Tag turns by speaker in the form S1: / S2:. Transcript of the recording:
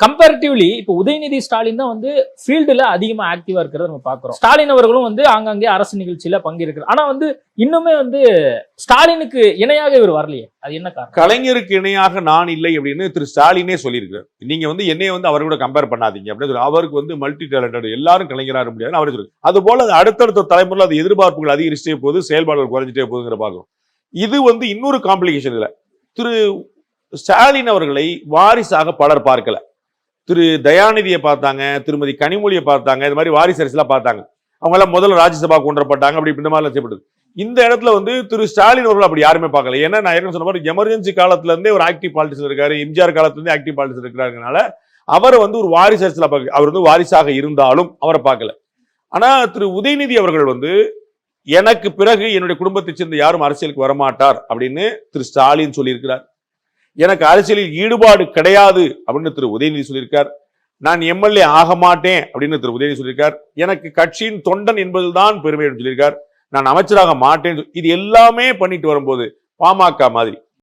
S1: Comparatively இப்போ உதயநிதி ஸ்டாலின் தான் வந்து ஃபீல்டில் அதிகமாக ஆக்டிவாக இருக்கிறத நம்ம பார்க்குறோம் ஸ்டாலின் அவர்களும் வந்து ஆங்காங்கே அரசு நிகழ்ச்சியில் பங்கேற்கிறார். ஆனால் வந்து இன்னுமே வந்து ஸ்டாலினுக்கு இணையாக இவர் வரலையே. அது என்ன காரணம்?
S2: கலைஞருக்கு இணையாக நான் இல்லை அப்படின்னு திரு ஸ்டாலினே சொல்லியிருக்கிறார். நீங்க வந்து என்னைய வந்து அவர் கூட கம்பேர் பண்ணாதீங்க அப்படின்னு அவருக்கு வந்து மல்டி டேலண்டட் எல்லாரும் கலைஞராக முடியாது அவர் சொல்லி அது போல அது அடுத்தடுத்த தலைமுறையில் அது எதிர்பார்ப்புகள் அதிகரிச்சிட்டே போகுது செயல்பாடுகள் குறைஞ்சிட்டே போகுதுங்கிற பார்க்குறோம் இது வந்து இன்னொரு காம்ப்ளிகேஷன் இல்லை. திரு ஸ்டாலின் அவர்களை வாரிசாக பலர் பார்க்கல. திரு தயாநிதியை பார்த்தாங்க திருமதி கனிமொழியை பார்த்தாங்க இது மாதிரி வாரிசு அரசுலாம் பார்த்தாங்க. அவங்க எல்லாம் முதல்ல ராஜ்யசபா கொண்டுப்பட்டாங்க அப்படி இந்த மாதிரிலாம் செய்யப்பட்டது. இந்த இடத்துல வந்து திரு ஸ்டாலின் அவர்கள் அப்படி யாருமே பார்க்கல. ஏன்னா நான் ஏற்கனவே சொன்ன மாதிரி எமர்ஜென்சி காலத்துல இருந்தே ஒரு ஆக்டிவ் பாலிட்டிக்ஸ் இருக்காரு எம்ஜிஆர் காலத்துல இருந்தே ஆக்டிவ் பாலிட்டிக்ஸ் இருக்கிறாங்கனால அவரை வந்து ஒரு வாரிசு அரசியலா பார்க்க அவர் வந்து வாரிசாக இருந்தாலும் அவரை பார்க்கல. ஆனா திரு உதயநிதி அவர்கள் வந்து எனக்கு பிறகு என்னுடைய குடும்பத்தை சேர்ந்த யாரும் அரசியலுக்கு வரமாட்டார் அப்படின்னு திரு ஸ்டாலின் சொல்லியிருக்கிறார். எனக்கு அரசியலில் ஈடுபாடு கிடையாது அப்படின்னு திரு உதயநிதி சொல்லியிருக்கார். நான் எம்எல்ஏ ஆக மாட்டேன் அப்படின்னு திரு உதயநிதி சொல்லியிருக்கார். எனக்கு கட்சியின் தொண்டன் என்பதுதான் பெருமை அப்படின்னு சொல்லியிருக்கார். நான் அமைச்சராக மாட்டேன். இது எல்லாமே பண்ணிட்டு வரும்போது பாமக மாதிரி.